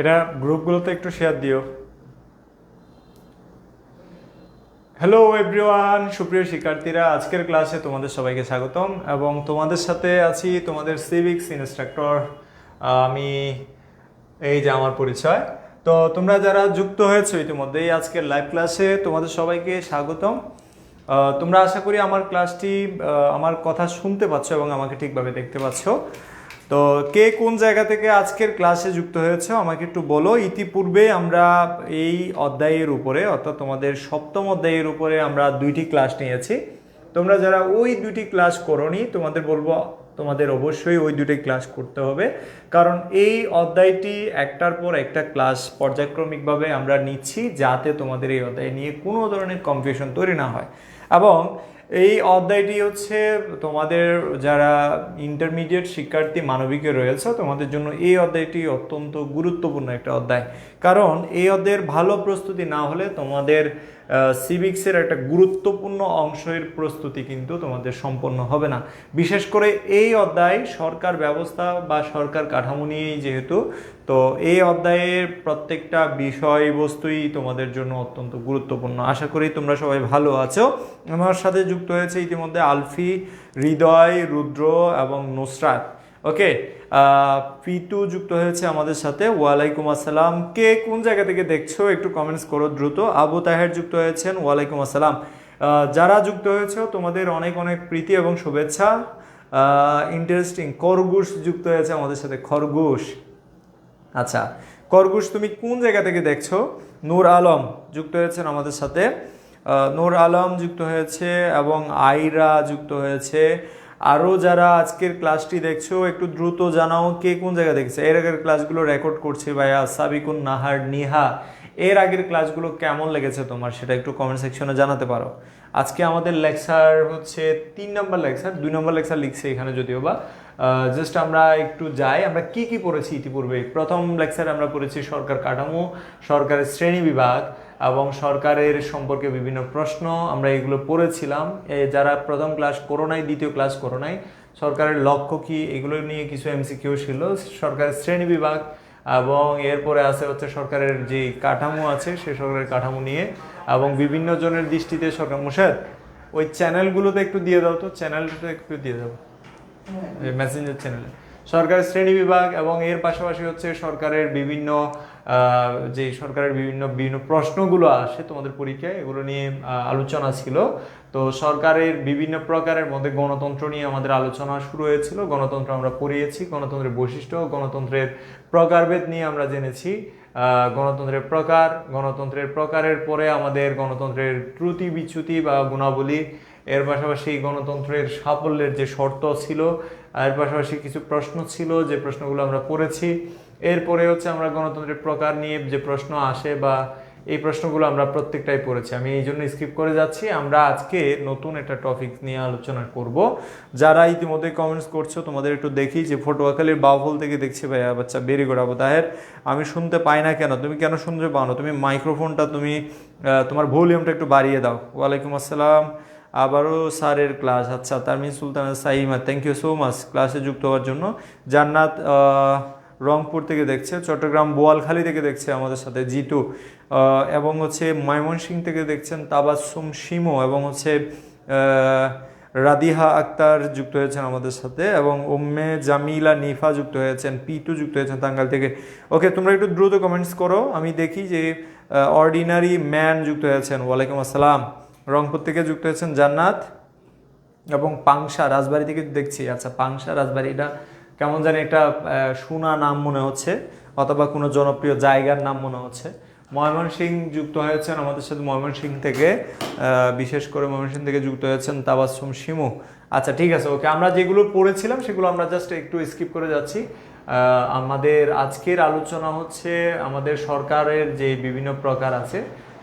এটা গ্রুপগুলোতে একটু শেয়ার দিও। হ্যালো এভরিওয়ান সুপ্রিয় শিক্ষার্থীরা, আজকের ক্লাসে তোমাদের সবাইকে স্বাগতম এবং তোমাদের সাথে আছি তোমাদের সিভিক্স ইনস্ট্রাক্টর আমি এই যে আমার পরিচয়। তো তোমরা যারা যুক্ত হয়েছো ইতিমধ্যেই আজকের লাইভ ক্লাসে তোমাদের সবাইকে স্বাগতম। তোমরা আশা করি আমার ক্লাসটি আমার কথা শুনতে পাচ্ছ এবং আমাকে ঠিকভাবে দেখতে পাচ্ছ। তো কে কোন জায়গা থেকে আজকের ক্লাসে যুক্ত হয়েছে আমাকে একটু বলো। ইতিপূর্বে আমরা এই অধ্যায়ের উপরে, অর্থাৎ তোমাদের সপ্তম অধ্যায়ের উপরে আমরা দুইটি ক্লাস নিয়েছি। তোমরা যারা ওই দুইটি ক্লাস করনি, তোমাদের বলব তোমাদের অবশ্যই ওই দুটি ক্লাস করতে হবে। কারণ এই অধ্যায়টি একটার পর একটা ক্লাস পর্যায়ক্রমিকভাবে আমরা নিচ্ছি যাতে তোমাদের এই অধ্যায় নিয়ে কোনো ধরনের কনফিউশন তৈরি না হয়। এবং এই অধ্যায়টি হচ্ছে তোমাদের যারা ইন্টারমিডিয়েট শিক্ষার্থী মানবিকে রয়েছে, তোমাদের জন্য এই অধ্যায়টি অত্যন্ত গুরুত্বপূর্ণ একটা অধ্যায়। কারণ এই অধ্যায়ের ভালো প্রস্তুতি না হলে তোমাদের সিভিক্সের একটা গুরুত্বপূর্ণ অংশের প্রস্তুতি কিন্তু তোমাদের সম্পন্ন হবে না। বিশেষ করে এই অধ্যায় সরকার ব্যবস্থা বা সরকার কাঠামো নিয়েই যেহেতু তো এই অধ্যায়ের প্রত্যেকটা বিষয়বস্তুই তোমাদের জন্য অত্যন্ত গুরুত্বপূর্ণ। আশা করি তোমরা সবাই ভালো আছো। আমার সাথে যুক্ত হয়েছে ইতিমধ্যে আলফি, হৃদয়, রুদ্র এবং নুসরাত। ওকে পিতু যুক্ত হয়েছে আমাদের সাথে। ওয়ালাইকুম আসসালাম। কে কোন জায়গা থেকে দেখছ একটু কমেন্টস করো দ্রুত। আবু তাহের যুক্ত হয়েছেন। ওয়ালাইকুম আসসালাম। যারা যুক্ত হয়েছে, তোমাদের অনেক অনেক প্রীতি এবং শুভেচ্ছা। ইন্টারেস্টিং খরগোশ যুক্ত হয়েছে আমাদের সাথে। খরগোশ। আচ্ছা খরগোশ তুমি কোন জায়গা থেকে দেখছ? নূর আলম যুক্ত হয়েছেন আমাদের সাথে। নূর আলম যুক্ত হয়েছে এবং আইরা যুক্ত হয়েছে। আরও যারা আজকের ক্লাসটি দেখছ, একটু দ্রুত জানাও কে কোন জায়গা দেখছে। এর আগের ক্লাসগুলো রেকর্ড করছে ভাইয়া সাবিকুন নাহার নিহা। এর আগের ক্লাসগুলো কেমন লেগেছে তোমার সেটা একটু কমেন্ট সেকশনে জানাতে পারো। আজকে আমাদের লেকচার হচ্ছে তিন নম্বর লেকচার দুই নম্বর লেকচার লিখছে এখানে যদিও বা। জাস্ট আমরা একটু যাই, আমরা কি কি পড়েছি ইতিপূর্বে? প্রথম লেকচারে আমরা পড়েছি সরকার কাঠামো, সরকারের শ্রেণি বিভাগ এবং সরকারের সম্পর্কে বিভিন্ন প্রশ্ন, আমরা এগুলো পড়েছিলাম। যারা প্রথম ক্লাস করোনাই দ্বিতীয় ক্লাস করোনাই সরকারের লক্ষ্য কি? এগুলো নিয়ে কিছু এমসিকিউ ছিল। সরকারের শ্রেণি বিভাগ এবং এরপরে আছে হচ্ছে সরকারের যে কাঠামো আছে, সে সরকারের কাঠামো নিয়ে এবং বিভিন্ন জনের দৃষ্টিতে সরকার মুশাদ ওই চ্যানেলগুলোতে একটু দিয়ে দাও তো চ্যানেলটা একটু দিয়ে দাও। মেসেঞ্জার চ্যানেলে সরকারের শ্রেণি বিভাগ এবং এর পাশাপাশি হচ্ছে সরকারের বিভিন্ন যে সরকারের বিভিন্ন বিভিন্ন প্রশ্নগুলো আসে তোমাদের পরীক্ষায়, এগুলো নিয়ে আলোচনা ছিল। তো সরকারের বিভিন্ন প্রকারের মধ্যে গণতন্ত্র নিয়ে আমাদের আলোচনা শুরু হয়েছিল। গণতন্ত্র আমরা পড়িয়েছি, গণতন্ত্রের বৈশিষ্ট্য, গণতন্ত্রের প্রকারভেদ নিয়ে আমরা জেনেছি। গণতন্ত্রের প্রকার, গণতন্ত্রের প্রকারের পরে আমাদের গণতন্ত্রের ত্রুটি বিচ্যুতি বা গুণাবলী এর পাশাপাশি গণতন্ত্রের সাফল্যের যে শর্ত ছিল এর পাশাপাশি কিছু প্রশ্ন ছিল যে প্রশ্নগুলো আমরা পড়েছি। এরপরে হচ্ছে আমরা গণতন্ত্রের প্রকার নিয়ে যে প্রশ্ন আসে বা এই প্রশ্নগুলো আমরা প্রত্যেকটাই পড়েছি। আমি এই জন্য স্কিপ করে যাচ্ছি। আমরা আজকে নতুন একটা টপিক নিয়ে আলোচনা করব, যারা ইতিমধ্যে কমেন্টস করছ, তোমাদের একটু দেখি যে ফটোয়াখালীর বাউফল থেকে দেখছি ভাইয়া, বাচ্চা বেরি গোড়া তাহের আমি শুনতে পাই না কেন? তুমি কেন শুনতে পাও না? তুমি মাইক্রোফোনটা তুমি তোমার ভলিউমটা একটু বাড়িয়ে দাও। ওয়ালাইকুম আসসালাম। আবারও স্যারের ক্লাস। আচ্ছা Tarmin Sultana Saima thank you so much ক্লাসে যুক্ত হওয়ার জন্য। জান্নাত রংপুর থেকে দেখছে, চট্টগ্রাম বোয়ালখালী থেকে দেখছে আমাদের সাথে জিটু এবং হচ্ছে ময়মনসিং থেকে দেখছেন তাবাসুম শিমো এবং হচ্ছে রাদিহা আক্তার যুক্ত হয়েছেন আমাদের সাথে এবং উম্মে জামিলা নিফা যুক্ত হয়েছেন পিটু যুক্ত হয়েছেন টাঙ্গাল থেকে। ওকে তোমরা একটু দ্রুত কমেন্টস করো, আমি দেখি যে অর্ডিনারি ম্যান যুক্ত হয়েছেন। ওয়ালাইকুম আসসালাম। রংপুর থেকে যুক্ত হয়েছেন জান্নাত এবং পাংশা রাজবাড়ি থেকে দেখছি। আচ্ছা পাংশা রাজবাড়ি, এটা কেমন জানি একটা শোনা নাম মনে হচ্ছে, অথবা কোনো জনপ্রিয় জায়গার নাম মনে হচ্ছে। ময়মনসিং যুক্ত হয়েছেন আমাদের সাথে ময়মনসিং থেকে বিশেষ করে ময়মনসিং থেকে যুক্ত হয়েছেন তাবাসুম শিমু। আচ্ছা ঠিক আছে, ওকে, আমরা যেগুলো পড়েছিলাম সেগুলো আমরা জাস্ট একটু স্কিপ করে যাচ্ছি। আমাদের আজকের আলোচনা হচ্ছে আমাদের সরকারের যে বিভিন্ন প্রকার আছে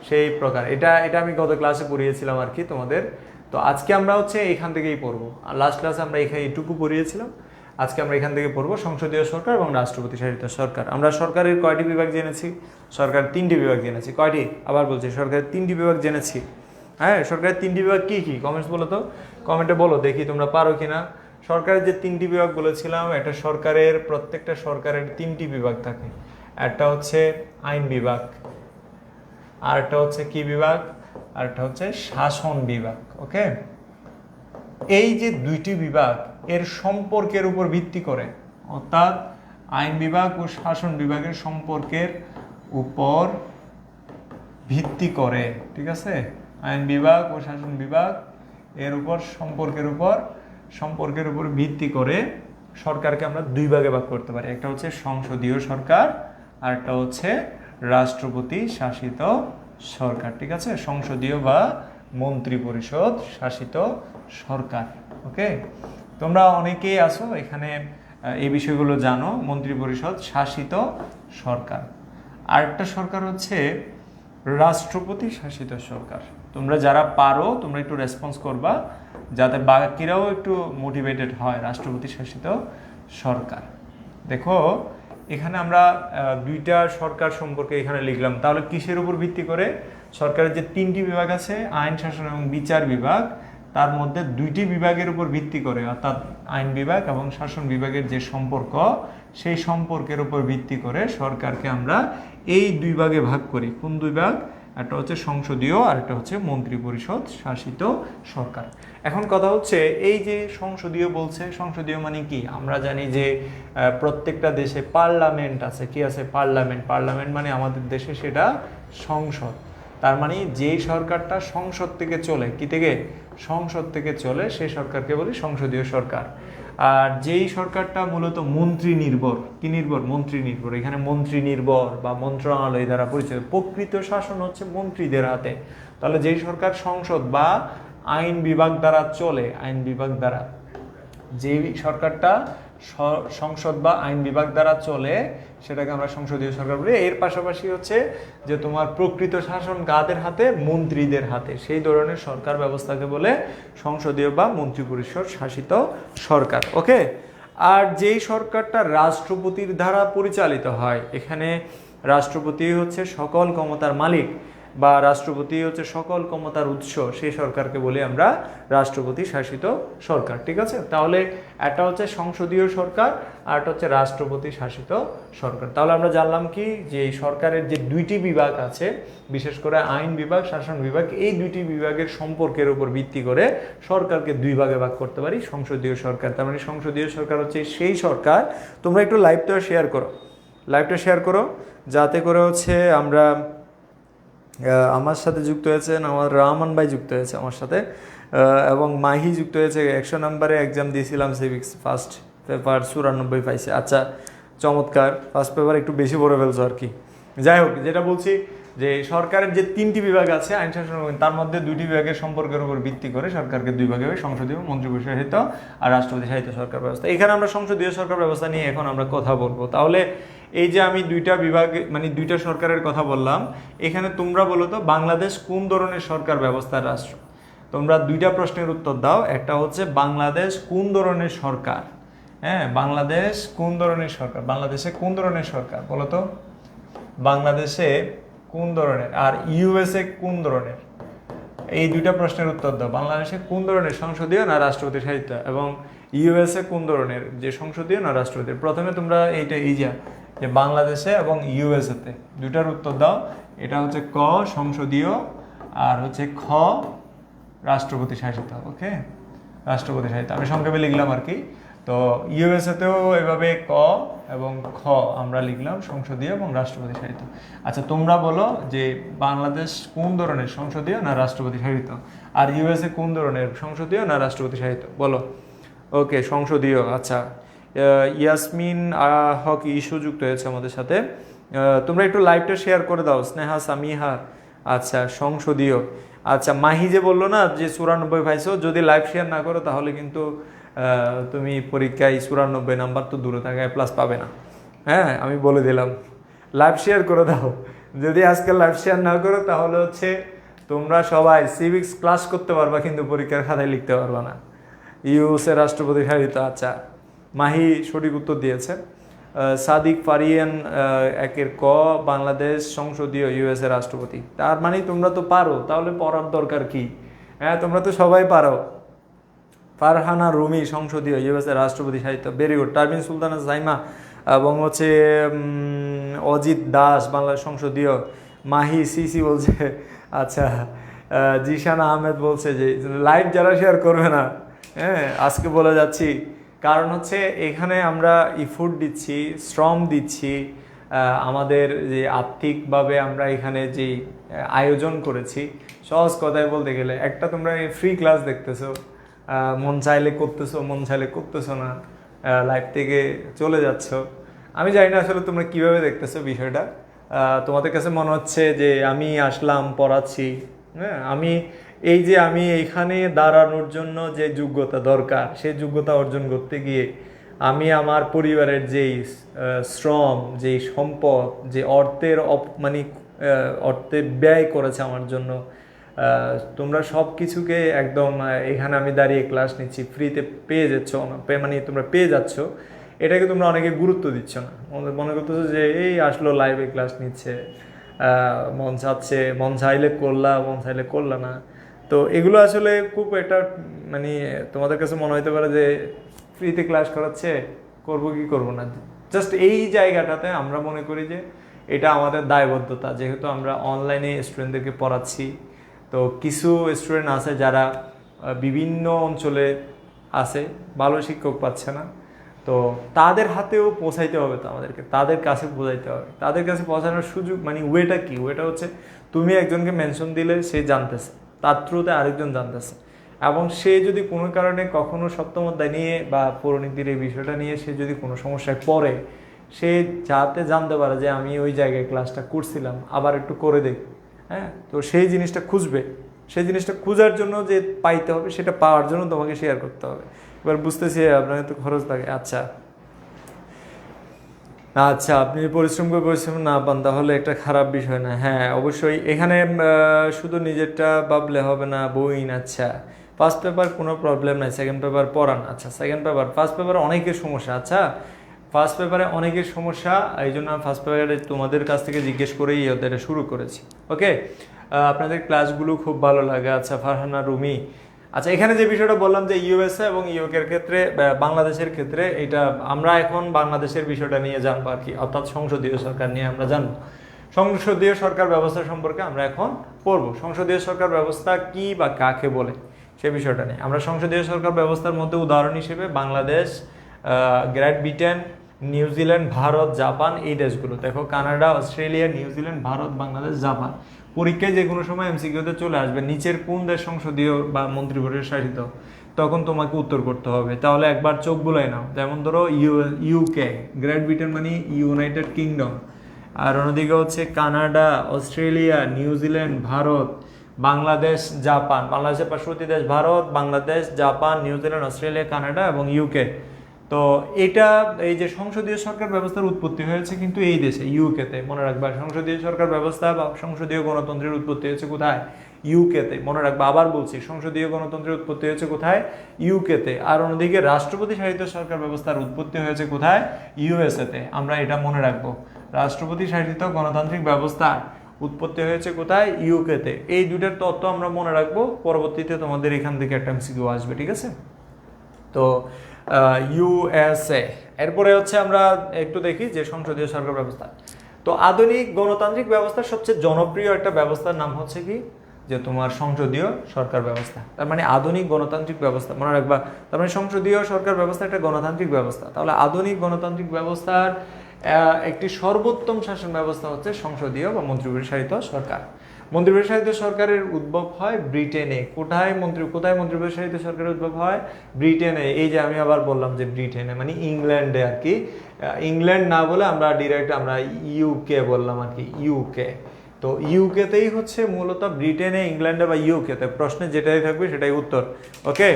সেই প্রকার। এটা এটা আমি গত ক্লাসে পড়িয়েছিলাম আর কি তোমাদের। তো আজকে আমরা হচ্ছে এখান থেকেই পড়ব। আর লাস্ট ক্লাসে আমরা এখানে এইটুকু পড়িয়েছিলাম। আজকে আমরা এখান থেকে পড়ব সংসদীয় সরকার এবং রাষ্ট্রপতি শাসিত সরকার। আমরা সরকারের কয়টি বিভাগ জেনেছি? সরকার তিনটি বিভাগ জেনেছি। কয়টি? আবার বলছি, সরকারের তিনটি বিভাগ জেনেছি। হ্যাঁ সরকারের তিনটি বিভাগ কী কী? কমেন্টস বলো তো। কমেন্টে বলো, দেখি তোমরা পারো কিনা। সরকারের যে তিনটি বিভাগ বলেছিলাম এটা সরকারের, প্রত্যেকটা সরকারের তিনটি বিভাগ থাকে। একটা হচ্ছে আইন বিভাগ। আরেকটা হচ্ছে কি বিভাগ? আরেকটা হচ্ছে শাসন বিভাগ, ওকে? এই যে দুইটি বিভাগ, এর সম্পর্কের উপর ভিত্তি করে, অর্থাৎ আইন বিভাগ ও শাসন বিভাগের সম্পর্কের উপর ভিত্তি করে, ঠিক আছে? আইন বিভাগ ও শাসন বিভাগ এর উপর সম্পর্কের উপর সম্পর্কের উপর ভিত্তি করে সরকারকে আমরা দুই ভাগে ভাগ করতে পারি। একটা হচ্ছে সংসদীয় সরকার, আর একটা হচ্ছে রাষ্ট্রপতি শাসিত সরকার, ঠিক আছে? সংসদীয় বা মন্ত্রী পরিষদ শাসিত সরকার, ওকে? তোমরা অনেকেই আছো এখানে এই বিষয়গুলো জানো মন্ত্রী পরিষদ শাসিত সরকার। আরেকটা সরকার হচ্ছে রাষ্ট্রপতি শাসিত সরকার। তোমরা যারা পারো, তোমরা একটু রেসপন্স করবা, যাতে বাকিরাও একটু মোটিভেটেড হয় রাষ্ট্রপতি শাসিত সরকার। দেখো এখানে আমরা দুইটা সরকার সম্পর্কে এখানে লিখলাম। তাহলে কিসের উপর ভিত্তি করে? সরকারের যে তিনটি বিভাগ আছে, আইন, শাসন এবং বিচার বিভাগ, তার মধ্যে দুইটি বিভাগের উপর ভিত্তি করে, অর্থাৎ আইন বিভাগ এবং শাসন বিভাগের যে সম্পর্ক, সেই সম্পর্কের উপর ভিত্তি করে সরকারকে আমরা এই দুই ভাগে ভাগ করি। কোন দুই ভাগ? একটা হচ্ছে সংসদীয়, আর একটা হচ্ছে মন্ত্রী পরিষদ শাসিত সরকার। এখন কথা হচ্ছে, এই যে সংসদীয় বলছে, সংসদীয় মানে কি? আমরা জানি যে প্রত্যেকটা দেশে পার্লামেন্ট আছে। কি আছে? পার্লামেন্ট। পার্লামেন্ট মানে আমাদের দেশে সেটা সংসদ। তার মানে যেই সরকারটা সংসদ থেকে চলে, কি থেকে? সংসদ থেকে চলে সেই সরকারকে বলি সংসদীয় সরকার। আর যেই সরকারটা মূলত মন্ত্রী নির্ভর, কি নির্ভর? মন্ত্রী নির্ভর। এখানে মন্ত্রী নির্ভর বা মন্ত্রণালয় দ্বারা পরিচিত। প্রকৃত শাসন হচ্ছে মন্ত্রীদের হাতে। তাহলে যেই সরকার সংসদ বা আইন বিভাগ দ্বারা চলে, আইন বিভাগ দ্বারা যে সরকারটা সংসদ বা আইন বিভাগ দ্বারা চলে, সেটাকে আমরা সংসদীয় সরকার বলি। এর পাশাপাশি হচ্ছে যে তোমার প্রকৃত শাসন কাদের হাতে? মন্ত্রীদের হাতে। সেই ধরনের সরকার ব্যবস্থাকে বলে সংসদীয় বা মন্ত্রী পরিষদ শাসিত সরকার। ওকে? আর যেই সরকারটা রাষ্ট্রপতির দ্বারা পরিচালিত হয়, এখানে রাষ্ট্রপতি হচ্ছে সকল ক্ষমতার মালিক। বা রাষ্ট্রপতি হচ্ছে সকল ক্ষমতার উৎস সেই সরকারকে বলি আমরা রাষ্ট্রপতি শাসিত সরকার, ঠিক আছে? তাহলে একটা হচ্ছে সংসদীয় সরকার, আর একটা হচ্ছে রাষ্ট্রপতি শাসিত সরকার। তাহলে আমরা জানলাম কি যে সরকারের যে দুইটি বিভাগ আছে, বিশেষ করে আইন বিভাগ, শাসন বিভাগ, এই দুইটি বিভাগের সম্পর্কের উপর ভিত্তি করে সরকারকে দুই ভাগে ভাগ করতে পারি, সংসদীয় সরকার। তার মানে সংসদীয় সরকার হচ্ছে সেই সরকার। তোমরা একটু লাইভটা শেয়ার করো। লাইভটা শেয়ার করো, যাতে করে হচ্ছে আমরা আমার সাথে যুক্ত হয়েছেন আমার রহমান ভাই যুক্ত হয়েছে আমার সাথে এবং মাহি যুক্ত হয়েছে একশো নম্বরে এক্সাম দিয়েছিলাম সিভিক্স ফার্স্ট পেপার চুরানব্বই পাইছে। আচ্ছা চমৎকার। ফার্স্ট পেপার একটু বেশি পড়ে ফেলছো আর কি। যাই হোক, যেটা বলছি যে সরকারের যে তিনটি বিভাগ আছে, আইন শাসন তার মধ্যে দুইটি বিভাগের সম্পর্কের উপর ভিত্তি করে সরকারকে দুই ভাগে সংসদীয় মন্ত্রী পরিষদ আর রাষ্ট্রপতি সাহিত্য সরকার ব্যবস্থা। এখানে আমরা সংসদীয় সরকার ব্যবস্থা নিয়ে এখন আমরা কথা বলব। তাহলে এই যে আমি দুইটা বিভাগ মানে দুইটা সরকারের কথা বললাম, এখানে তোমরা বলো তো বাংলাদেশ কোন ধরনের সরকার ব্যবস্থার রাষ্ট্র? তোমরা দুইটা প্রশ্নের উত্তর দাও, একটা হচ্ছে বাংলাদেশ কোন ধরনের সরকার? হ্যাঁ বাংলাদেশ কোন ধরনের সরকার? বাংলাদেশে কোন ধরনের সরকার, বলো তো? বাংলাদেশে কোন ধরনের, আর ইউএসএ কোন ধরনের? এই দুইটা প্রশ্নের উত্তর দাও, বাংলাদেশে কোন ধরনের সংসদীয় না রাষ্ট্রপতি সাহিত্য? এবং ইউএসএ কোন ধরনের যে সংসদীয় না রাষ্ট্রপতি প্রথমে তোমরা এইটা ইজা যে বাংলাদেশে এবং ইউএসএতে দুটার উত্তর দাও। এটা হচ্ছে ক সংসদীয় আর হচ্ছে খ রাষ্ট্রপতি শাসিত, ওকে? রাষ্ট্রপতি শাসিত। আমি সংক্ষেপে লিখলাম আর কি। তো ইউএসএতেও এভাবে ক এবং খ আমরা লিখলাম সংসদীয় এবং রাষ্ট্রপতি শাসিত। আচ্ছা তোমরা বলো যে বাংলাদেশ কোন ধরনের সংসদীয় না রাষ্ট্রপতি শাসিত? আর ইউএসএ কোন ধরনের সংসদীয় না রাষ্ট্রপতি শাসিত? বলো। ওকে সংসদীয় আচ্ছা। ইয়াসমিন হক ইস্যু যুক্ত হয়েছে আমাদের সাথে। তোমরা একটু লাইভটা শেয়ার করে দাও, স্নেহা, সামিহা। আচ্ছা সংসদীয় আচ্ছা মাহি যে বলল না যে চুরানব্বই পাইছো যদি লাইভ শেয়ার না করো তাহলে কিন্তু তুমি পরীক্ষায় চুরানব্বই নাম্বার তো দূরে থাকায় প্লাস পাবে না। হ্যাঁ আমি বলে দিলাম। লাইভ শেয়ার করে দাও। যদি আজকে লাইভ শেয়ার না করো তাহলে হচ্ছে তোমরা সবাই সিভিক্স ক্লাস করতে পারবা, কিন্তু পরীক্ষার খাতায় লিখতে পারবা না। ইউএসএ রাষ্ট্রপতি হারিত আচ্ছা মাহি সঠিক উত্তর দিয়েছে। সাদিক ফারিয়ান একের ক, বাংলাদেশ সংসদীয় ইউএসএ রাষ্ট্রপতি। তার মানে তোমরা তো পারো, তাহলে পড়ার দরকার কি? হ্যাঁ তোমরা তো সবাই পারো। ফারহানা রুমি, সংসদীয় ইউএসএ রাষ্ট্রপতি সাহিত্য ভেরি গুড টারবিন সুলতানা সাইমা এবং হচ্ছে অজিত দাস, বাংলাদেশ সংসদীয়। মাহি সিসি বলছে আচ্ছা জিশান আহমেদ বলছে যে লাইভ যারা শেয়ার করবে না। হ্যাঁ আজকে বলে যাচ্ছি। কারণ হচ্ছে এখানে আমরা ইফোর্ট দিচ্ছি, শ্রম দিচ্ছি আমাদের যে আর্থিকভাবে আমরা এখানে যে আয়োজন করেছি। সহজ কথায় বলতে গেলে, একটা তোমরা ফ্রি ক্লাস দেখতেছো মন চাইলে করতেছো, মন চাইলে করতেছো না লাইফ থেকে চলে যাচ্ছ। আমি জানি না আসলে তোমরা কীভাবে দেখতেছো বিষয়টা। তোমাদের কাছে মনে হচ্ছে যে আমি আসলাম, পড়াচ্ছি হ্যাঁ আমি এই যে আমি এইখানে দাঁড়ানোর জন্য যে যোগ্যতা দরকার সেই যোগ্যতা অর্জন করতে গিয়ে আমি আমার পরিবারের যেই শ্রম যেই সম্পদ যে অর্থের মানে আহ, অর্থে ব্যয় করেছে আমার জন্য তোমরা সব কিছুকে একদম এখানে আমি দাঁড়িয়ে ক্লাস নিচ্ছি ফ্রিতে পেয়ে যাচ্ছ মানে তোমরা পেয়ে যাচ্ছ এটাকে তোমরা অনেকে গুরুত্ব দিচ্ছ না। মনে করতেছো যে এই আসলো লাইভে ক্লাস নিচ্ছে মন চাচ্ছে মন চাইলে করলা মন চাইলে করলা না। তো এগুলো আসলে খুব একটা মানে তোমাদের কাছে মনে হতে পারে যে ফ্রিতে ক্লাস করাচ্ছে, করব কি করব না। জাস্ট এই জায়গাটাতে আমরা মনে করি যে এটা আমাদের দায়বদ্ধতা। যেহেতু আমরা অনলাইনে স্টুডেন্টদেরকে পড়াচ্ছি, তো কিছু স্টুডেন্ট আছে যারা বিভিন্ন অঞ্চলে আছে, ভালো শিক্ষক পাচ্ছে না। তো তাদের হাতেও পৌঁছাইতে হবে তো আমাদেরকে, তাদের কাছে পৌঁছাইতে হবে। তাদের কাছে পৌঁছানোর সুযোগ মানে ওয়েটা কি? ওয়েটা হচ্ছে, তুমি একজনকে মেনশন দিলে সে জানতেছে। তার থ্রুতে আরেকজন জানতেছে। এবং সে যদি কোনো কারণে কখনো সপ্তম অধ্যায় নিয়ে বা পৌরনীতির এই বিষয়টা নিয়ে সে যদি কোনো সমস্যায় পড়ে, সে যাতে জানতে পারে যে আমি ওই জায়গায় ক্লাসটা করছিলাম, আবার একটু করে দেখি হ্যাঁ? তো সেই জিনিসটা খুঁজবে। সেই জিনিসটা খোঁজার জন্য যে পাইতে হবে, সেটা পাওয়ার জন্য তোমাকে শেয়ার করতে হবে। এবার বুঝতেছি আপনাকে তো খরচ লাগে। আচ্ছা। আচ্ছা আপনি পরিশ্রম করে পরিশ্রম না পান, তাহলে একটা খারাপ বিষয় না। হ্যাঁ অবশ্যই। এখানে শুধু নিজেরটা ভাবলে হবে না, বই আচ্ছা। ফার্স্ট পেপার কোনো প্রবলেম নাই সেকেন্ড পেপার পড়ান। আচ্ছা সেকেন্ড পেপার ফার্স্ট পেপার অনেকের সমস্যা আচ্ছা। ফার্স্ট পেপারে অনেকের সমস্যা, এই জন্য আমি ফার্স্ট পেপারে তোমাদের কাছ থেকে জিজ্ঞেস করেই ওদের শুরু করেছি। ওকে আপনাদের ক্লাসগুলো খুব ভালো লাগে। আচ্ছা ফারহানা, রুমি আচ্ছা এখানে যে বিষয়টা বললাম যে ইউএসএ এবং ইউকের ক্ষেত্রে বাংলাদেশের ক্ষেত্রে এটা আমরা এখন বাংলাদেশের বিষয়টা নিয়ে জানব আর কি, অর্থাৎ সংসদীয় সরকার নিয়ে আমরা জানব। সংসদীয় সরকার ব্যবস্থা সম্পর্কে আমরা এখন পড়ব। সংসদীয় সরকার ব্যবস্থা কি বা কাকে বলে, সে বিষয়টা নিয়ে। আমরা সংসদীয় সরকার ব্যবস্থার মধ্যে উদাহরণ হিসেবে Bangladesh Great Britain New Zealand Bharat, Japan, এই দেশগুলো। দেখো, Canada, Australia New Zealand Bharat, Bangladesh, Japan. পরীক্ষায় যে কোনো সময় এমসিকিউতে চলে আসবে, নিচের কোন দেশ সংসদীয় বা মন্ত্রিপরিষদ শাসিত, তখন তোমাকে উত্তর করতে হবে। তাহলে একবার চোখ বুলাই নাও। যেমন ধরো, ইউ ইউকে গ্রেট ব্রিটেন মানে ইউনাইটেড কিংডম আর অন্যদিকে হচ্ছে Canada, Australia New Zealand Bharat, Bangladesh, Japan. বাংলাদেশের পার্শ্ববর্তী দেশ Bharat, Bangladesh, Japan New Zealand Australia, Canada এবং ইউকে তো এটা এই যে সংসদীয় সরকার ব্যবস্থার উৎপত্তি হয়েছে কিন্তু এই দেশে ইউকেতে মনে রাখবা। সংসদীয় সরকার ব্যবস্থা বা সংসদীয় গণতন্ত্রের উৎপত্তি হয়েছে কোথায়? ইউকেতে মনে রাখবা। আবার বলছি, সংসদীয় গণতন্ত্রের উৎপত্তি হয়েছে কোথায়? ইউকেতে আর অন্যদিকে রাষ্ট্রপতি শাসিত সরকার ব্যবস্থার উৎপত্তি হয়েছে কোথায়? ইউএসএতে আমরা এটা মনে রাখব। রাষ্ট্রপতি শাসিত গণতান্ত্রিক ব্যবস্থা উৎপত্তি হয়েছে কোথায়? ইউকেতে এই দুইটার তত্ত্ব আমরা মনে রাখব। পরবর্তীতে তোমাদের এখান থেকে একটা এমসিকিউ আসবে, ঠিক আছে? তো ইউএসএ এরপরে হচ্ছে আমরা একটু দেখি যে সংসদীয় সরকার ব্যবস্থা। তো আধুনিক গণতান্ত্রিক ব্যবস্থার সবচেয়ে জনপ্রিয় একটা ব্যবস্থার নাম হচ্ছে কি? যে তোমার সংসদীয় সরকার ব্যবস্থা। তার মানে আধুনিক গণতান্ত্রিক ব্যবস্থা। মনে রাখবা, তার মানে সংসদীয় সরকার ব্যবস্থা একটা গণতান্ত্রিক ব্যবস্থা। তাহলে আধুনিক গণতান্ত্রিক ব্যবস্থার একটি সর্বোত্তম শাসন ব্যবস্থা হচ্ছে সংসদীয় বা মন্ত্রী মন্ত্রিপরিচালিত সরকার। মন্ত্রিপরিচালিত সরকারের উদ্ভব হয় ব্রিটেনে। কোথায় মন্ত্রী কোথায় মন্ত্রিপরিচালিত সরকারের উদ্ভব হয়? ব্রিটেনে। এই যে আমি আবার বললাম যে ব্রিটেনে মানে ইংল্যান্ডে আর কি। ইংল্যান্ড না বলে আমরা ডিরেক্ট আমরা ইউকে বললাম আর কি ইউকে তো ইউকেতেই হচ্ছে মূলত ব্রিটেনে, ইংল্যান্ডে বা ইউকেতে প্রশ্নে যেটাই থাকবে সেটাই উত্তর, ওকে?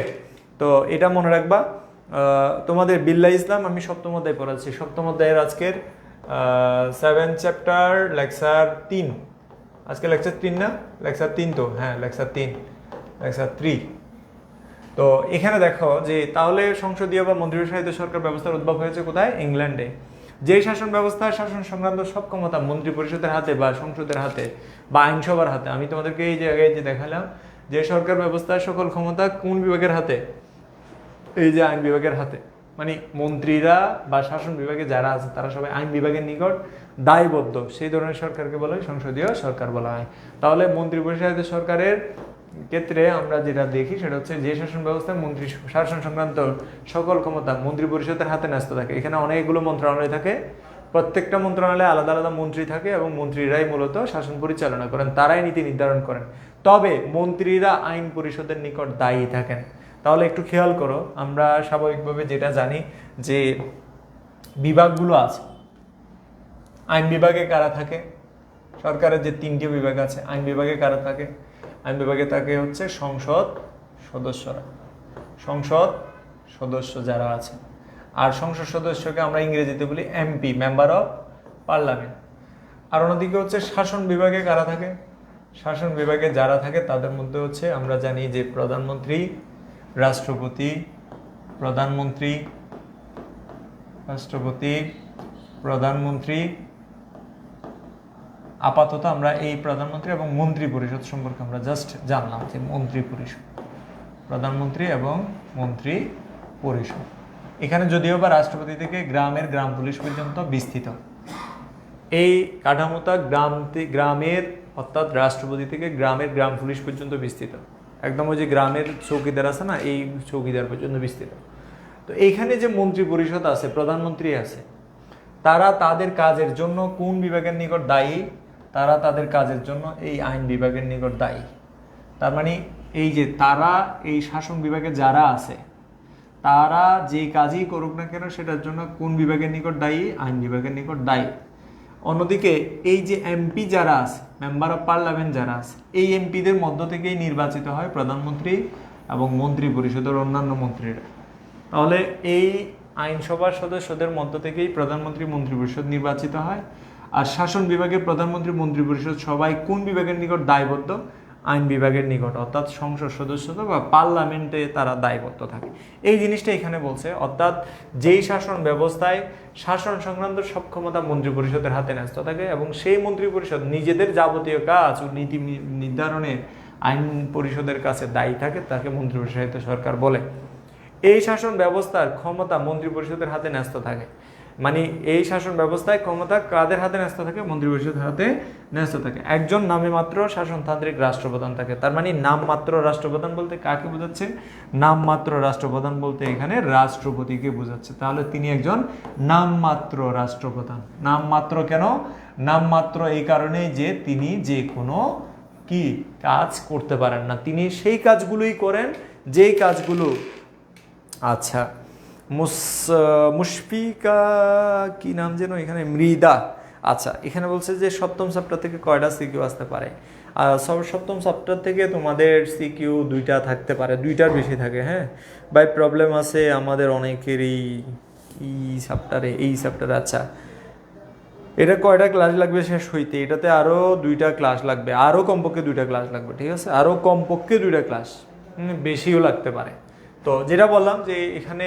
তো এটা মনে রাখবা। তোমাদের বিল্লা ইসলাম, আমি সপ্তম অধ্যায় পড়াচ্ছি। সপ্তম অধ্যায়ের আজকের সেভেন চ্যাপ্টার লেকচার তিন। আজকে লেকচার তিন না? লেকচার তিন তো হ্যাঁ লেকচার তিন লেকচার থ্রি তো এখানে দেখো যে তাহলে সংসদীয় বা মন্ত্রিপরিষদ সরকার ব্যবস্থার উদ্ভব হয়েছে কোথায়? ইংল্যান্ডে। যে শাসন ব্যবস্থা, শাসন সংক্রান্ত সব ক্ষমতা মন্ত্রী পরিষদের হাতে বা সংসদের হাতে বা আইনসভার হাতে, আমি তোমাদেরকে এই জায়গায় যে দেখালাম, যে সরকার ব্যবস্থার সকল ক্ষমতা কোন বিভাগের হাতে? এই যে আইন বিভাগের হাতে। মানে মন্ত্রীরা বা শাসন বিভাগে যারা আছে, তারা সবাই আইন বিভাগের নিকট দায়বদ্ধ। সেই ধরনের সরকারকে বলা হয়, সংসদীয় সরকার বলা হয়। তাহলে মন্ত্রী পরিষদের সরকারের ক্ষেত্রে আমরা যেটা দেখি, সেটা হচ্ছে যে শাসন ব্যবস্থায় মন্ত্রী শাসন সংক্রান্ত সকল ক্ষমতা মন্ত্রী পরিষদের হাতে ন্যস্ত থাকে। এখানে অনেকগুলো মন্ত্রণালয় থাকে। প্রত্যেকটা মন্ত্রণালয়ে আলাদা আলাদা মন্ত্রী থাকে এবং মন্ত্রীরাই মূলত শাসন পরিচালনা করেন, তারাই নীতি নির্ধারণ করেন। তবে মন্ত্রীরা আইন পরিষদের নিকট দায়ী থাকেন। তাহলে একটু খেয়াল করো, আমরা স্বাভাবিকভাবে যেটা জানি যে বিভাগগুলো আছে। আইন বিভাগে কারা থাকে? সরকারের যে তিনটি বিভাগ আছে, আইন বিভাগে কারা থাকে? আইন বিভাগে থাকে হচ্ছে সংসদ সদস্যরা। সংসদ সদস্য যারা আছে। আর সংসদ সদস্যকে আমরা ইংরেজিতে বলি এমপি মেম্বার অফ পার্লামেন্ট আর অন্যদিকে হচ্ছে শাসন বিভাগে কারা থাকে? শাসন বিভাগে যারা থাকে, তাদের মধ্যে হচ্ছে আমরা জানি যে প্রধানমন্ত্রী রাষ্ট্রপতি, প্রধানমন্ত্রী রাষ্ট্রপতি, প্রধানমন্ত্রী, আপাতত আমরা এই প্রধানমন্ত্রী এবং মন্ত্রী পরিষদ সম্পর্কে আমরা জাস্ট জানলাম যে মন্ত্রী পরিষদ, প্রধানমন্ত্রী এবং মন্ত্রী পরিষদ। এখানে যদিও বা রাষ্ট্রপতি থেকে গ্রামের গ্রাম পুলিশ পর্যন্ত বিস্তৃত। এই কাঠামোটা গ্রাম গ্রামের অর্থাৎ রাষ্ট্রপতি থেকে গ্রামের গ্রাম পুলিশ পর্যন্ত বিস্তৃত। একদম ওই যে গ্রামের চৌকিদার আছে না, এই চৌকিদার পর্যন্ত বিস্তৃত। তো এইখানে যে মন্ত্রী পরিষদ আছে, প্রধানমন্ত্রী আছে, তারা তাদের কাজের জন্য কোন বিভাগের নিকট দায়ী? তারা তাদের কাজের জন্য এই আইন বিভাগের নিকট দায়ী। তার মানে এই যে তারা, এই শাসন বিভাগে যারা আছে, তারা যে কাজই করুক না কেন, সেটার জন্য কোন বিভাগের নিকট দায়ী? আইন বিভাগের নিকট দায়ী। অন্যদিকে, এই যে এমপি যারা আছে, মেম্বার অফ পার্লামেন্ট যারা আছে, এই এমপিদের মধ্য থেকেই নির্বাচিত হয় প্রধানমন্ত্রী এবং মন্ত্রী পরিষদের অন্যান্য মন্ত্রীরা। তাহলে এই আইনসভার সদস্যদের মধ্য থেকেই প্রধানমন্ত্রী মন্ত্রী পরিষদ নির্বাচিত হয়। আর শাসন বিভাগের প্রধানমন্ত্রী মন্ত্রী পরিষদ সবাই কোন বিভাগের নিকট দায়বদ্ধ? আইন বিভাগের নিকট, অর্থাৎ সংসদ সদস্য বা পার্লামেন্টে তারা দায়বদ্ধ থাকে। এই জিনিসটা এখানে বলছে, অর্থাৎ যেই শাসন ব্যবস্থায় শাসন সংক্রান্ত সব ক্ষমতা মন্ত্রী পরিষদের হাতে ন্যস্ত থাকে এবং সেই মন্ত্রী পরিষদ নিজেদের যাবতীয় কাজ ও নীতি নির্ধারণে আইন পরিষদের কাছে দায়ী থাকে, তাকে মন্ত্রী পরিষদ সরকার বলে। এই শাসন ব্যবস্থার ক্ষমতা মন্ত্রী পরিষদের হাতে ন্যস্ত থাকে। মানে এই শাসন ব্যবস্থায় ক্ষমতা কাদের হাতে ন্যস্ত থাকে? মন্ত্রী পরিষদের হাতে ন্যস্ত থাকে। একজন নামে মাত্র শাসনতান্ত্রিক রাষ্ট্রপ্রধান থাকে। তার মানে নাম মাত্র রাষ্ট্রপ্রধান বলতে কাকে বোঝাচ্ছে? নাম মাত্র রাষ্ট্রপ্রধান বলতে এখানে রাষ্ট্রপতিকে বোঝাচ্ছে। তাহলে তিনি একজন নামমাত্র রাষ্ট্রপ্রধান। নামমাত্র কেন? নামমাত্র এই কারণে যে তিনি যে কোনো কি কাজ করতে পারেন না। তিনি সেই কাজগুলোই করেন, যেই কাজগুলো আচ্ছা মুশফিকা কি নাম যেন এখানে? মৃদা। আচ্ছা এখানে বলছে যে সপ্তম চ্যাপ্টার থেকে কয়টা সিকিউ আসতে পারে? আর সপ্তম চ্যাপ্টার থেকে তোমাদের সিকিউ দুইটা থাকতে পারে, দুইটার বেশি থাকে হ্যাঁ? বাই প্রবলেম আছে আমাদের অনেকেরই এই চ্যাপ্টারে এই চ্যাপ্টারে আচ্ছা। এটা কয়টা ক্লাস লাগবে শেষ হইতে? এটাতে আরও দুইটা ক্লাস লাগবে আরও কমপক্ষে দুইটা ক্লাস লাগবে, ঠিক আছে? আরও কমপক্ষে দুইটা ক্লাস বেশিও লাগতে পারে। তো যেটা বললাম যে এখানে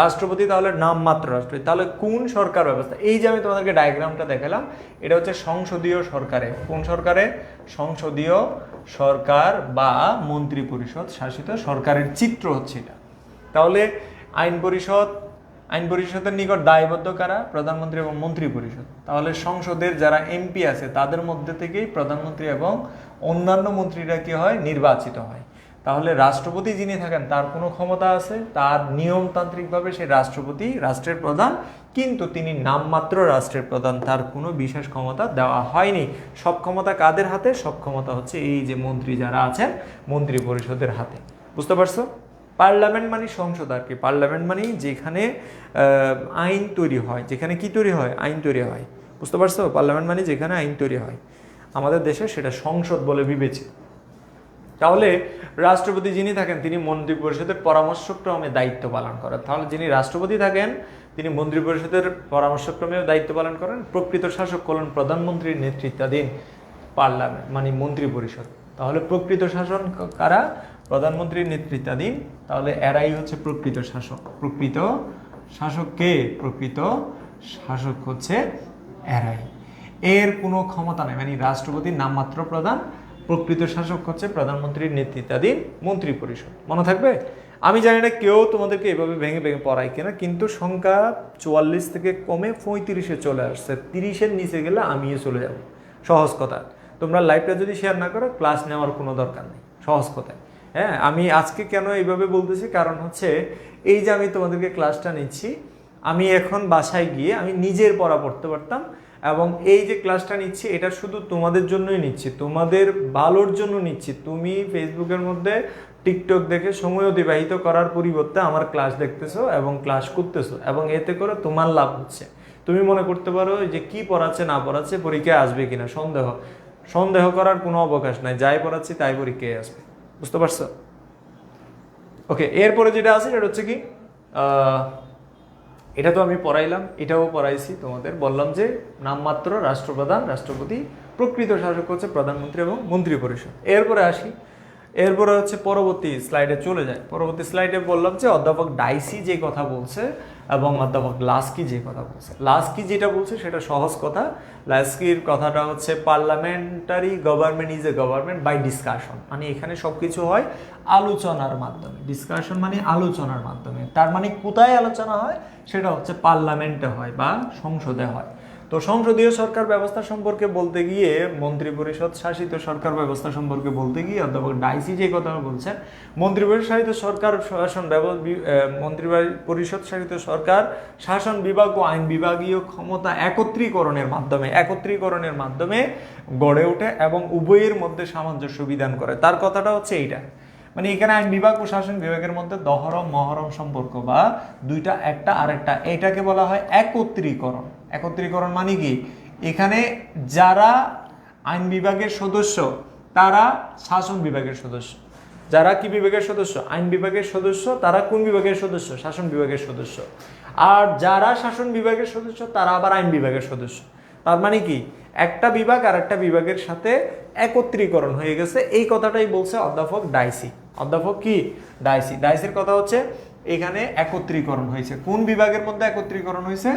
রাষ্ট্রপতি তাহলে নামমাত্র রাষ্ট্রপতি। তাহলে কোন সরকার ব্যবস্থা? এই যে আমি তোমাদেরকে ডায়াগ্রামটা দেখালাম, এটা হচ্ছে সংসদীয় সরকারে। কোন সরকারে? সংসদীয় সরকার বা মন্ত্রী পরিষদ শাসিত সরকারের চিত্র হচ্ছে এটা। তাহলে আইন পরিষদ, আইন পরিষদের নিকট দায়বদ্ধ কারা? প্রধানমন্ত্রী এবং মন্ত্রী পরিষদ তাহলে সংসদের যারা এমপি আছে, তাদের মধ্যে থেকেই প্রধানমন্ত্রী এবং অন্যান্য মন্ত্রীরা কি হয়? নির্বাচিত হয়। তাহলে রাষ্ট্রপতি যিনি থাকেন, তার কোনো ক্ষমতা আছে? তার নিয়মতান্ত্রিকভাবে সে রাষ্ট্রপতি, রাষ্ট্রের প্রধান, কিন্তু তিনি নামমাত্র রাষ্ট্রের প্রধান, তার কোনো বিশেষ ক্ষমতা দেওয়া হয়নি। সব ক্ষমতা কাদের হাতে? সব ক্ষমতা হচ্ছে এই যে মন্ত্রী যারা আছেন, মন্ত্রী পরিষদের হাতে। বুঝতে পারছ? পার্লামেন্ট মানে সংসদ আর কি। পার্লামেন্ট মানে যেখানে আইন তৈরি হয়। যেখানে কি তৈরি হয়? আইন তৈরি হয়। বুঝতে পারছ? পার্লামেন্ট মানে যেখানে আইন তৈরি হয়। আমাদের দেশে সেটা সংসদ বলে বিবেচিত। তাহলে রাষ্ট্রপতি যিনি থাকেন, তিনি মন্ত্রী পরিষদের পরামর্শক্রমে দায়িত্ব পালন করেন। তাহলে যিনি রাষ্ট্রপতি থাকেন, তিনি মন্ত্রী পরিষদের পরামর্শক্রমেও দায়িত্ব পালন করেন। প্রকৃত শাসক হলেন প্রধানমন্ত্রীর নেতৃত্বাধীন পার্লামেন্ট মানে মন্ত্রী পরিষদ তাহলে প্রকৃত শাসন কারা? প্রধানমন্ত্রীর নেতৃত্বাধীন। তাহলে এরাই হচ্ছে প্রকৃত শাসক। প্রকৃত শাসক কে? প্রকৃত শাসক হচ্ছে এরাই। এর কোনো ক্ষমতা নেই। মানে রাষ্ট্রপতির নামমাত্র প্রধান প্রকৃত শাসক হচ্ছে প্রধানমন্ত্রীর নেতৃত্বাধীন মন্ত্রী পরিষদ মনে থাকবে? আমি জানি না কেউ তোমাদেরকে এভাবে ভেঙে ভেঙে পড়ায় কিনা, কিন্তু সংখ্যা চুয়াল্লিশ থেকে কমে পঁয়ত্রিশে চলে আসছে। তিরিশের নিচে গেলে আমিও চলে যাব। সহজ কথা। তোমরা লাইভটা যদি শেয়ার না করো ক্লাস নেওয়ার কোনো দরকার নেই। সহজ কথায় হ্যাঁ আমি আজকে কেন এইভাবে বলতেছি? কারণ হচ্ছে এই যে আমি তোমাদেরকে ক্লাসটা নিচ্ছি, আমি এখন বাসায় গিয়ে আমি নিজের পড়া পড়তে পারতাম। এবং এই যে ক্লাসটা নিচ্ছি, এটা শুধু তোমাদের জন্যই নিচ্ছি, তোমাদের ভালোর জন্য নিচ্ছি। তুমি ফেসবুকের মধ্যে, টিকটক দেখে সময় অতিবাহিত করার পরিবর্তে আমার ক্লাস দেখতেছো এবং ক্লাস করতেছো এবং এতে করে তোমার লাভ হচ্ছে। তুমি মনে করতে পারো যে কি পড়াচ্ছে, না পড়াচ্ছে, পরীক্ষায় আসবে কিনা, সন্দেহ। সন্দেহ করার কোনো অবকাশ নাই, যাই পড়াচ্ছি তাই পরীক্ষায় আসবে। বুঝতে পারছ? ওকে এরপরে যেটা আছে, সেটা হচ্ছে কি এটা তো আমি পড়াইলাম, এটাও পড়াইছি তোমাদের। বললাম যে নামমাত্র রাষ্ট্রপ্রধান, রাষ্ট্রপতি, প্রকৃত শাসক হচ্ছে প্রধানমন্ত্রী এবং মন্ত্রী পরিষদ এরপরে আসি। এরপরে হচ্ছে পরবর্তী স্লাইডে চলে যায় পরবর্তী স্লাইডে বললাম যে অধ্যাপক ডাইসি যে কথা বলছে এবং অধ্যাপক লাস্কি যে কথা বলছে। লাস্কি যেটা বলছে সেটা সহজ কথা। লাস্কির কথাটা হচ্ছে, parliamentary government is a government by discussion. মানে এখানে সব কিছু হয় আলোচনার মাধ্যমে। ডিসকাশন মানে আলোচনার মাধ্যমে। তার মানে কোথায় আলোচনা হয়? সেটা হচ্ছে পার্লামেন্টে হয় বা সংসদে হয়। তো সংসদীয় সরকার ব্যবস্থা সম্পর্কে বলতে গিয়ে মন্ত্রী পরিষদ শাসিত সরকার ব্যবস্থা সম্পর্কে বলতে গিয়ে অধ্যাপক ডাইসি যে কথা বলছেন মন্ত্রী পরিষদ শাসিত সরকার শাসন মন্ত্রী পরিষদ শাসিত সরকার শাসন বিভাগ ও আইন বিভাগীয় ক্ষমতা একত্রীকরণের মাধ্যমে একত্রীকরণের মাধ্যমে গড়ে ওঠে এবং উভয়ের মধ্যে সামঞ্জস্য বিধান করে। তার কথাটা হচ্ছে এইটা। মানে এখানে আইন বিভাগ ও শাসন বিভাগের মধ্যে দহরম, মহরম সম্পর্ক বা দুইটা একটা আরেকটা, এটাকে বলা হয় একত্রীকরণ। একত্রীকরণ মানে কি? এখানে যারা আইন বিভাগের সদস্য, তারা শাসন বিভাগের সদস্য। যারা কি বিভাগের সদস্য? আইন বিভাগের সদস্য, তারা কোন বিভাগের সদস্য? শাসন বিভাগের সদস্য। আর যারা শাসন বিভাগের সদস্য, তারা আবার আইন বিভাগের সদস্য। তার মানে কি? একটা বিভাগ আর একটা বিভাগের সাথে একত্রীকরণ হয়ে গেছে। এই কথাটাই বলছে অধ্যাপক ডাইসি। অধ্যাপক কি? ডাইসি। ডাইসির কথা হচ্ছে এখানে একত্রীকরণ হয়েছে। কোন বিভাগের মধ্যে একত্রীকরণ হয়েছে?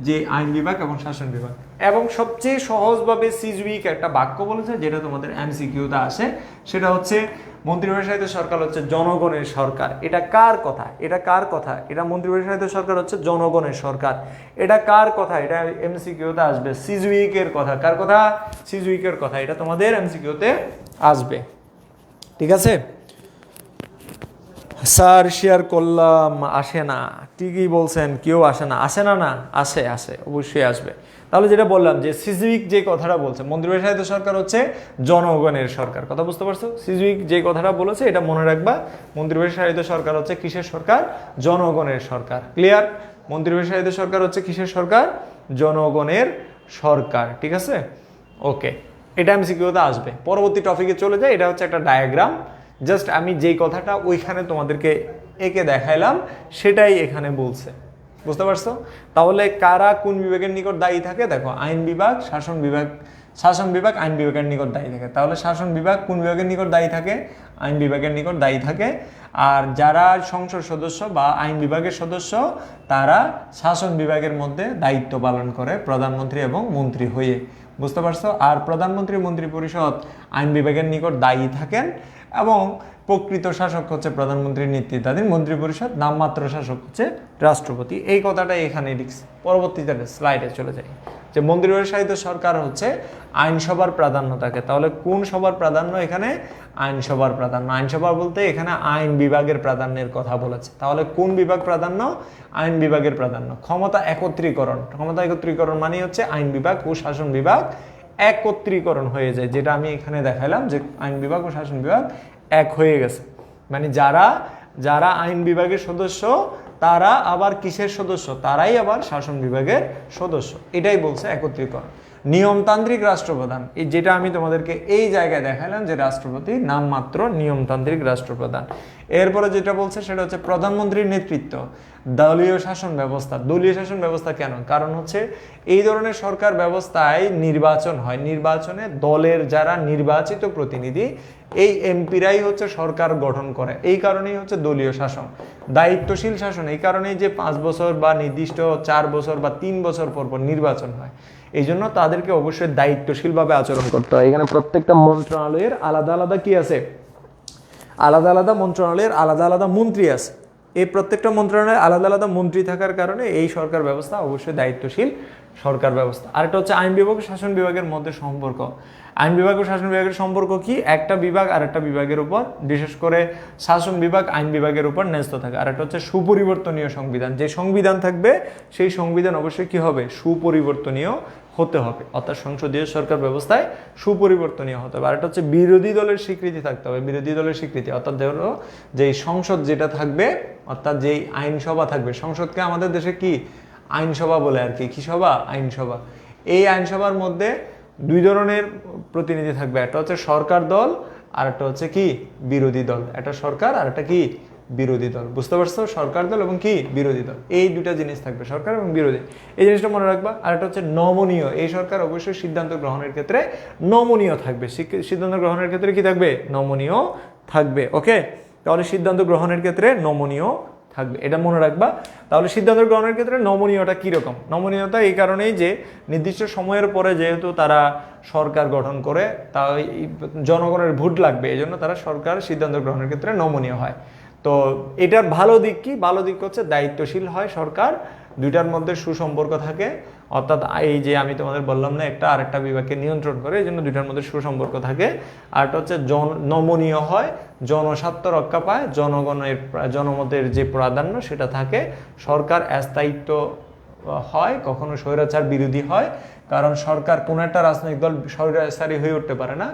যে আইন বিভাগ এবং শাসন বিভাগ। এবং সবচেয়ে সহজভাবে সিজুইক একটা বাক্য বলেছে, যেটা তোমাদের এমসিকিউতে আসে, সেটা হচ্ছে, মন্ত্রিপরিষদের সরকার হচ্ছে জনগণের সরকার। এটা কার কথা? এটা কার কথা? এটা মন্ত্রিপরিষদের সরকার হচ্ছে জনগণের সরকার। এটা কার কথা? এটা এমসিকিউতে আসবে। সিজুইকের কথা। কার কথা? সিজুইকের কথা। এটা তোমাদের এমসিকিউতে আসবে। ঠিক আছে? স্যার শেয়ার করলাম, আসে না। ঠিকই বলছেন, কেউ আসে না। আসে না না? আসে আসে, অবশ্যই আসবে। তাহলে যেটা বললাম যে, সিজুইক যে কথাটা বলছে মন্ত্রী সাহিত্য সরকার হচ্ছে জনগণের সরকার। কথা বুঝতে পারছ? সিজুইক যে কথাটা বলেছে, এটা মনে রাখবা মন্ত্রী সাহিত্য সরকার হচ্ছে কিসের সরকার? জনগণের সরকার। ক্লিয়ার মন্ত্রী সাহিত্য সরকার হচ্ছে কিসের সরকার? জনগণের সরকার। ঠিক আছে? ওকে এটা আমি সিকিউতে আসবে। পরবর্তী টপিকে চলে যায় এটা হচ্ছে একটা ডায়াগ্রাম জাস্ট আমি যেই কথাটা ওইখানে তোমাদেরকে এঁকে দেখাইলাম, সেটাই এখানে বলছে। বুঝতে পারছ? তাহলে কারা কোন বিভাগের নিকট দায়ী থাকে? দেখো, আইন বিভাগ, শাসন বিভাগ শাসন বিভাগ, আইন বিভাগের নিকট দায়ী থাকে। তাহলে শাসন বিভাগ কোন বিভাগের নিকট দায়ী থাকে? আইন বিভাগের নিকট দায়ী থাকে। আর যারা সংসদ সদস্য বা আইন বিভাগের সদস্য, তারা শাসন বিভাগের মধ্যে দায়িত্ব পালন করে প্রধানমন্ত্রী এবং মন্ত্রী হয়ে। বুঝতে পারছ? আর প্রধানমন্ত্রী, মন্ত্রী পরিষদ আইন বিভাগের নিকট দায়ী থাকেন। এবং প্রকৃত শাসক হচ্ছে প্রধানমন্ত্রীর নেতৃত্বাধীন মন্ত্রী পরিষদ নামমাত্র শাসক হচ্ছে রাষ্ট্রপতি। এই কথাটা এখানে লিখছে। পরবর্তীতে স্লাইডে চলে যায় যে মন্ত্রী পরিষদ সরকার হচ্ছে আইনসভার প্রাধান্য থাকে তাহলে কোন সবার প্রাধান্য এখানে? আইনসভার প্রাধান্য। আইনসভা বলতে এখানে আইন বিভাগের প্রাধান্যের কথা বলেছে। তাহলে কোন বিভাগ প্রাধান্য? আইন বিভাগের প্রাধান্য। ক্ষমতা একত্রীকরণ। ক্ষমতা একত্রীকরণ মানে হচ্ছে আইন বিভাগ ও শাসন বিভাগ একত্রীকরণ হয়ে যায়, যেটা আমি এখানে দেখাইলাম যে আইন বিভাগ ও শাসন বিভাগ এক হয়ে গেছে। মানে যারা যারা আইন বিভাগের সদস্য, তারা আবার কিসের সদস্য? তারাই আবার শাসন বিভাগের সদস্য। এটাই বলছে একত্রীকরণ। নিয়মতান্ত্রিক রাষ্ট্রপ্রধান। এই যেটা আমি তোমাদেরকে এই জায়গায় দেখালাম যে রাষ্ট্রপতি নামমাত্র নিয়মতান্ত্রিক রাষ্ট্রপ্রধান। এরপরে যেটা বলছে সেটা হচ্ছে প্রধানমন্ত্রীর নেতৃত্ব। দলীয় শাসন ব্যবস্থা। দলীয় শাসন ব্যবস্থা কেন? কারণ হচ্ছে এই ধরনের সরকার ব্যবস্থায় নির্বাচন হয়। নির্বাচনে দলের যারা নির্বাচিত প্রতিনিধি, এই এমপিরাই হচ্ছে সরকার গঠন করে। এই কারণেই হচ্ছে দলীয় শাসন। দায়িত্বশীল শাসন। এই কারণেই যে পাঁচ বছর বা নির্দিষ্ট চার বছর বা তিন বছর পর পর নির্বাচন হয়। এই জন্য তাদেরকে অবশ্যই দায়িত্বশীলভাবে আচরণ করতে হয়। এখানে প্রত্যেকটা মন্ত্রণালয়ের আলাদা আলাদা কি আছে? আলাদা আলাদা মন্ত্রণালয়ের আলাদা আলাদা মন্ত্রী আছে। এই প্রত্যেকটা মন্ত্রণালয়ে আলাদা আলাদা মন্ত্রী থাকার কারণে এই সরকার ব্যবস্থা অবশ্যই দায়িত্বশীল সরকার ব্যবস্থা। আরেকটা হচ্ছে আইন বিভাগ শাসন বিভাগের মধ্যে সম্পর্ক। আইন বিভাগ ও শাসন বিভাগের সম্পর্ক কি? একটা বিভাগ আর একটা বিভাগের উপর। বিশেষ করে শাসন বিভাগ, আইন বিভাগের উপর ন্যস্ত থাকে। আর একটা হচ্ছে সুপরিবর্তনীয় সংবিধান। যে সংবিধান থাকবে, সেই সংবিধান অবশ্যই কি হবে? সুপরিবর্তনীয় হতে হবে। অর্থাৎ সংসদীয় সরকার ব্যবস্থায় সুপরিবর্তনীয় হতে হবে। আর একটা হচ্ছে বিরোধী দলের স্বীকৃতি থাকতে হবে, বিরোধী দলের স্বীকৃতি। অর্থাৎ ধরো যে সংসদ যেটা থাকবে, অর্থাৎ যেই আইনসভা থাকবে, সংসদকে আমাদের দেশে কি আইনসভা বলে আর কি? কি সভা? আইনসভা। এই আইনসভার মধ্যে দুই ধরনের প্রতিনিধি থাকবে, একটা হচ্ছে সরকার দল আর একটা হচ্ছে কি? বিরোধী দল। একটা সরকার আর একটা কি? বিরোধী দল। বুঝতে পারছ? সরকার দল এবং কি? বিরোধী দল। এই দুটা জিনিস থাকবে, সরকার এবং বিরোধী। এই জিনিসটা মনে রাখবা। আর একটা হচ্ছে নমনীয়। এই সরকার অবশ্যই সিদ্ধান্ত গ্রহণের ক্ষেত্রে নমনীয় থাকবে। সিদ্ধান্ত গ্রহণের ক্ষেত্রে কি থাকবে? নমনীয় থাকবে। ওকে? তাহলে সিদ্ধান্ত গ্রহণের ক্ষেত্রে নমনীয় থাকবে। এটা মনে রাখবা। তাহলে সিদ্ধান্ত গ্রহণের ক্ষেত্রে নমনীয়তা কীরকম? নমনীয়তা এই কারণেই যে নির্দিষ্ট সময়ের পরে যেহেতু তারা সরকার গঠন করে তা জনগণের ভোট লাগবে। এই জন্য তারা সরকার সিদ্ধান্ত গ্রহণের ক্ষেত্রে নমনীয় হয়। তো এটার ভালো দিক কি? ভালো দিক হচ্ছে দায়িত্বশীল হয় সরকার। দুইটার মধ্যে সুসম্পর্ক থাকে। অর্থাৎ এই যে আমি তোমাদের বললাম না, একটা আরেকটা বিভাগকে নিয়ন্ত্রণ করে, এই জন্য দুইটার মধ্যে সুসম্পর্ক থাকে। আরটা হচ্ছে জন, নমনীয় হয়, জনস্বার্থ রক্ষা পায়, জনগণের জনমতের যে প্রাধান্য সেটা থাকে। সরকার স্থায়িত্ব হয়, কখনো স্বৈরাচার বিরোধী হয়। কারণ সরকার কোনো একটা রাজনৈতিক দল স্বৈরাচারী হয়ে উঠতে পারে না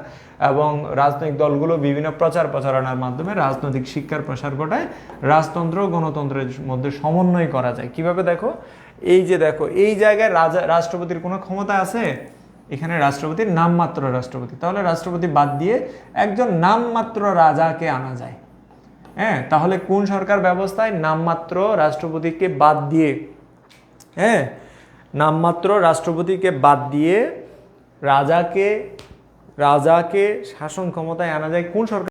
এবং রাজনৈতিক দলগুলো বিভিন্ন প্রচার প্রচারণার মাধ্যমে রাজনৈতিক শিক্ষার প্রসার ঘটায়, রাজতন্ত্র গণতন্ত্রের মধ্যে সমন্বয় করা যায়। কীভাবে দেখো? এই যে দেখো, এই জায়গায় রাজা, রাষ্ট্রপতির কোনো ক্ষমতা আছে? এখানে রাষ্ট্রপতির নামমাত্র রাষ্ট্রপতি। তাহলে রাষ্ট্রপতি বাদ দিয়ে একজন নামমাত্র রাজাকে আনা যায়। হ্যাঁ তাহলে কোন সরকার ব্যবস্থায় নামমাত্র রাষ্ট্রপতিকে বাদ দিয়ে হ্যাঁ নামমাত্র রাষ্ট্রপতিকে বাদ দিয়ে রাজাকে রাজাকে শাসন ক্ষমতায় আনা যায়। কোন সরকার